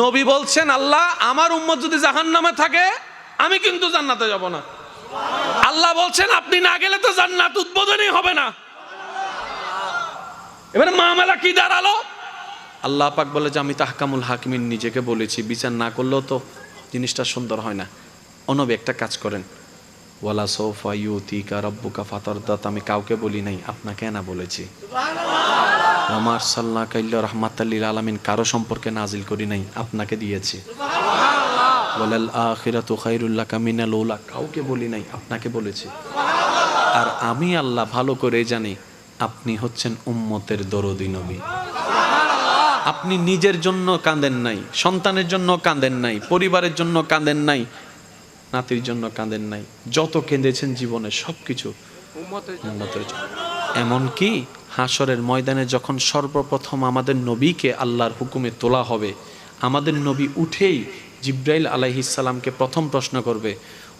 নবী বলছেন, আল্লাহ, আমার উম্মত যদি জাহান নামে থাকে, আমি কিন্তু জান্নাতে যাব না। আল্লাহ বলছেন, আপনি না গেলে তো জান্নাত উদ্বোধনই হবে না। এবারে মামলা কি দাঁড়াল? আল্লাহ পাক বলে, যে আমি তাহকামুল হাকিমিন নিজেকে বলেছি, বিচার না করলেও তো জিনিসটা সুন্দর হয় না। অনবী একটা কাজ করেন, ওয়ালা সোফা ইউতিকা রব্বুকা ফাতরদাত। আমি কাউকে বলি নাই, আপনাকে না বলেছি। আমার সাল্লাহ কাইল্লা রহমাতাল্লিল আলামিন কারও সম্পর্কে নাজিল করি নাই আপনাকে দিয়েছি। ওয়ালাল আখিরাতু খাইরুল্লাহ কামিনাল উলা কাউকে বলি নাই আপনাকে বলেছি। আর আমি আল্লাহ ভালো করে জানি আপনি হচ্ছেন উম্মতের দরদি নবী। আপনি নিজের জন্য কাঁদেন নাই সন্তানের জন্য কাঁদেন নাই পরিবারের জন্য কাঁদেন নাই নাতির জন্য কাঁদেন নাই যত কেঁদেছেন জীবনে সব কিছু উম্মতের জন্য। এমনকি হাসরের ময়দানে যখন সর্বপ্রথম আমাদের নবীকে আল্লাহর হুকুমে তোলা হবে, আমাদের নবী উঠেই জিব্রাইল আলাইহিসাল্লামকে প্রথম প্রশ্ন করবে,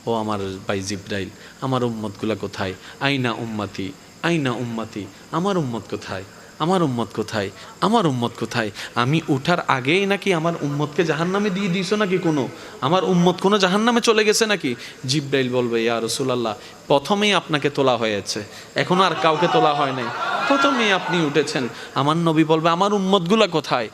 ও আমার ভাই জিব্রাইল, আমার উম্মতগুলা কোথায়? আইনা উম্মাতি? আইনা উম্মাতি? আমার উম্মত কোথায়? আমার উম্মত কোথায়? আমার উম্মত কোথায়? আমি উঠার আগেই নাকি আমার উম্মতকে জাহান্নামে দিয়ে দিয়েছ নাকি কোনো? আমার উম্মত কোনো জাহান্নামে চলে গেছে নাকি? জিব্রাইল বলবে, ইয়া রসুলাল্লাহ, প্রথমেই আপনাকে তোলা হয়েছে, এখনও আর কাউকে তোলা হয় নাই। প্রথমেই আপনি উঠেছেন। আমার নবী বলবে, আমার উম্মতগুলা কোথায়?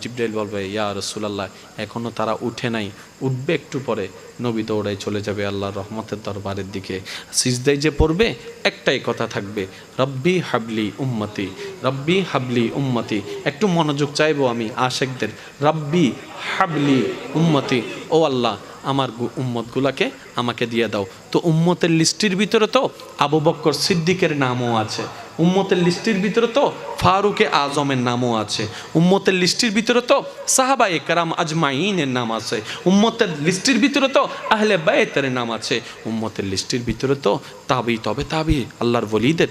জিব্রাইল বলবে, ইয়া রসুলাল্লাহ, এখনও তারা উঠে নাই। উঠবে একটু পরে। নবী দৌড়াই চলে যাবে আল্লাহর রহমতের দরবারের দিকে। সিজদাই যে পড়বে, একটাই কথা থাকবে, রব্বি হাবলি উম্মতি, রব্বি হাবলি উম্মতি। একটু মনোযোগ চাইব আমি আশেকদের, রব্বি হাবলি উম্মতি। ও আল্লাহ, আমার উম্মতগুলাকে আমাকে দিয়ে দাও। তো উম্মতের লিস্টির ভিতরে তো আবু বক্কর সিদ্দিকের নামও আছে। উম্মতের লিস্টির ভিতরে তো ফারুকে আজমের নামও আছে। উম্মতের লিস্টির ভিতরে তো সাহাবা একরাম আজমাইনের নাম আছে। উম্মতের লিস্টির ভিতরে তো আহলে বায়েতের নাম আছে। উম্মতের লিস্টির ভিতরে তো তাবি, তবে তাবি, আল্লাহর বলিদের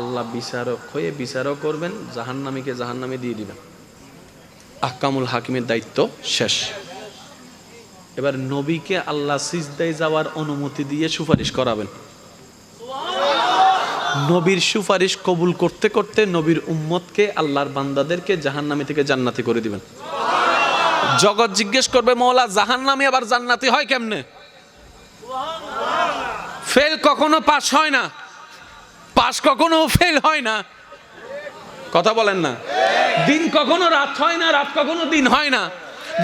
আল্লাহ বিচারক হয়ে বিচারও করবেন, জাহান্নামীকে জাহান্নামে দিয়ে দিবেন। আহকামুল হাকিমের দায়িত্ব শেষ। এবার নবীকে আল্লাহ সিজদায় যাওয়ার অনুমতি দিয়ে সুপারিশ করাবেন। নবীর সুপারিশ কবুল করতে করতে নবীর উম্মতকে, আল্লাহর বান্দাদেরকে জাহান্নামী থেকে জান্নাতি করে দিবেন। জগৎ জিজ্ঞেস করবে, মৌলা, জাহান্নামী আবার জান্নাতি হয় কেমনে? ফেল কখনো পাস হয় না। পাস কখনো ফেল হয় না। কথা বলেন না। দিন কখনো রাত হয় না, রাত কখনো দিন হয় না।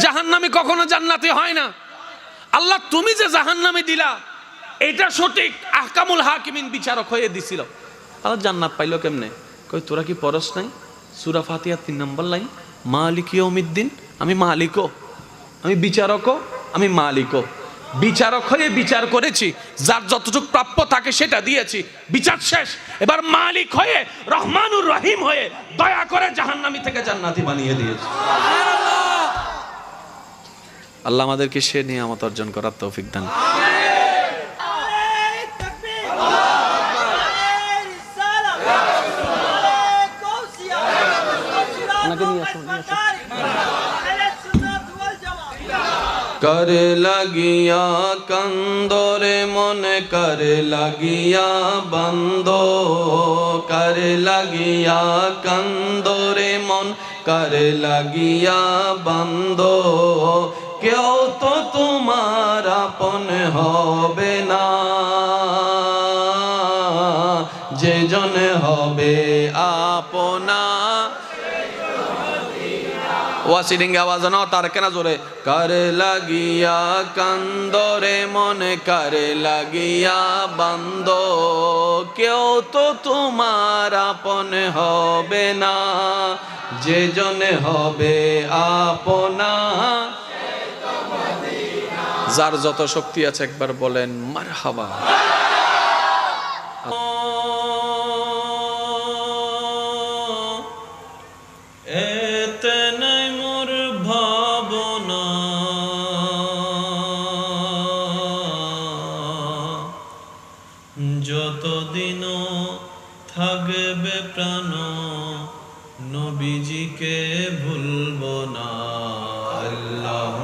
জাহান্নামে কখনো জান্নাতি হয় না। আল্লাহ, তুমি যে জাহান্নামে দিলা, এটা সঠিক। আহকামুল হাকিমিন বিচারক হয়ে দিছিল। আল্লাহ, জান্নাত পাইলো কেমনে? কই, তোরা কি পরশ নাই? সুরা ফাতিহা তিন নম্বর লাইন। মালিক ইয়মিদ্দিন আমি মালিকও। আমি বিচারকও, আমি মালিকও। বিচারক হয়ে বিচার করেছি। যার যতটুকু প্রাপ্য থাকে সেটা দিয়েছি। বিচার শেষ। এবার মালিক হয়ে রহমানুর রহিম হয়ে দয়া করে জাহান্নামি থেকে জান্নাতি বানিয়ে দিয়েছি। আল্লাহ আমাদেরকে সে নিয়ামত অর্জন করার তৌফিক দান করে লাগিয়া কান্দরে মনে করে লাগিয়া বন্ধ করে লাগিয়া কান্দরে মন করে লাগিয়া বন্ধ কেউ তো তোমার আপন হবে না যে জন হবে আপনা ওয়াসিডিং আওয়াজ নাও, তার কেনা জোরে। করে লাগিয়া কান্দরে, মনে করে লাগিয়া বন্ধ কেউ তো তোমার আপন হবে না যে জনে হবে আপনা। যার যত শক্তি আছে, একবার বলেন মার হাবা যতদিনও থাকবে প্রাণ নবীজিকে ভুলব না। আল্লাহ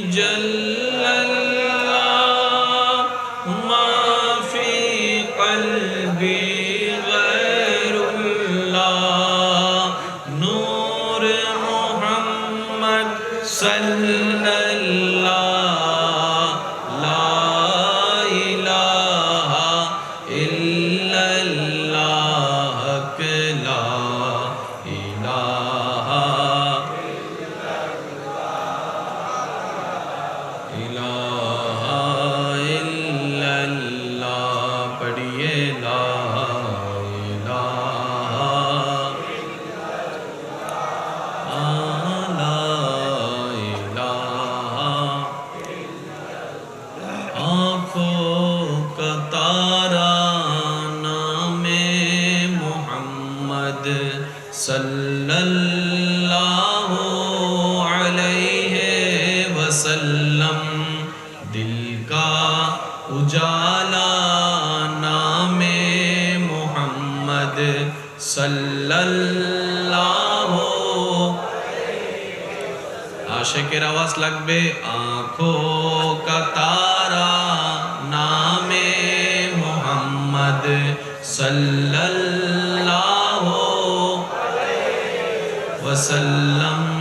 جل صلی اللہ علیہ وسلم، دل کا اجالا نام محمد صلی اللہ عاشق رواز لگ بے آنکھوں کا تارا، نام محمد وسلم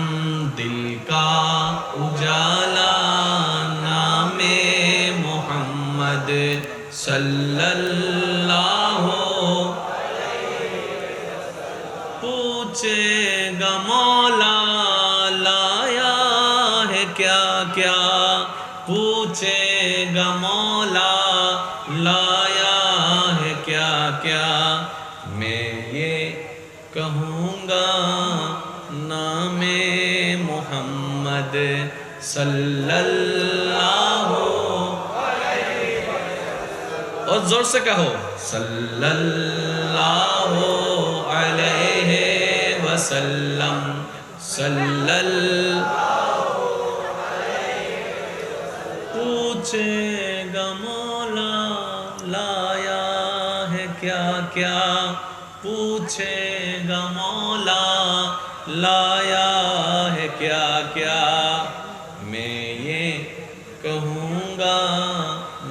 محمد صلی اللہ علیہ وسلم اور زور سے کہو صلی اللہ علیہ وسلم صلی اللہ علیہ وسلم پوچھے گا مولا لایا ہے کیا کیا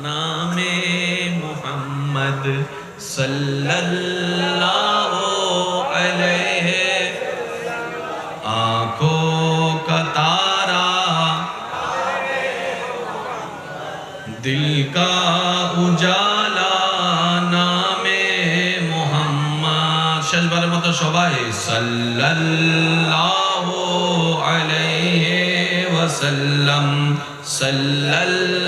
نام محمد صلی اللہ علیہ آنکھوں کا تارا دل کا اجالا نام محمد شلبر مت شعبہ صلی اللہ علیہ وسلم صلی اللہ علیہ وسلم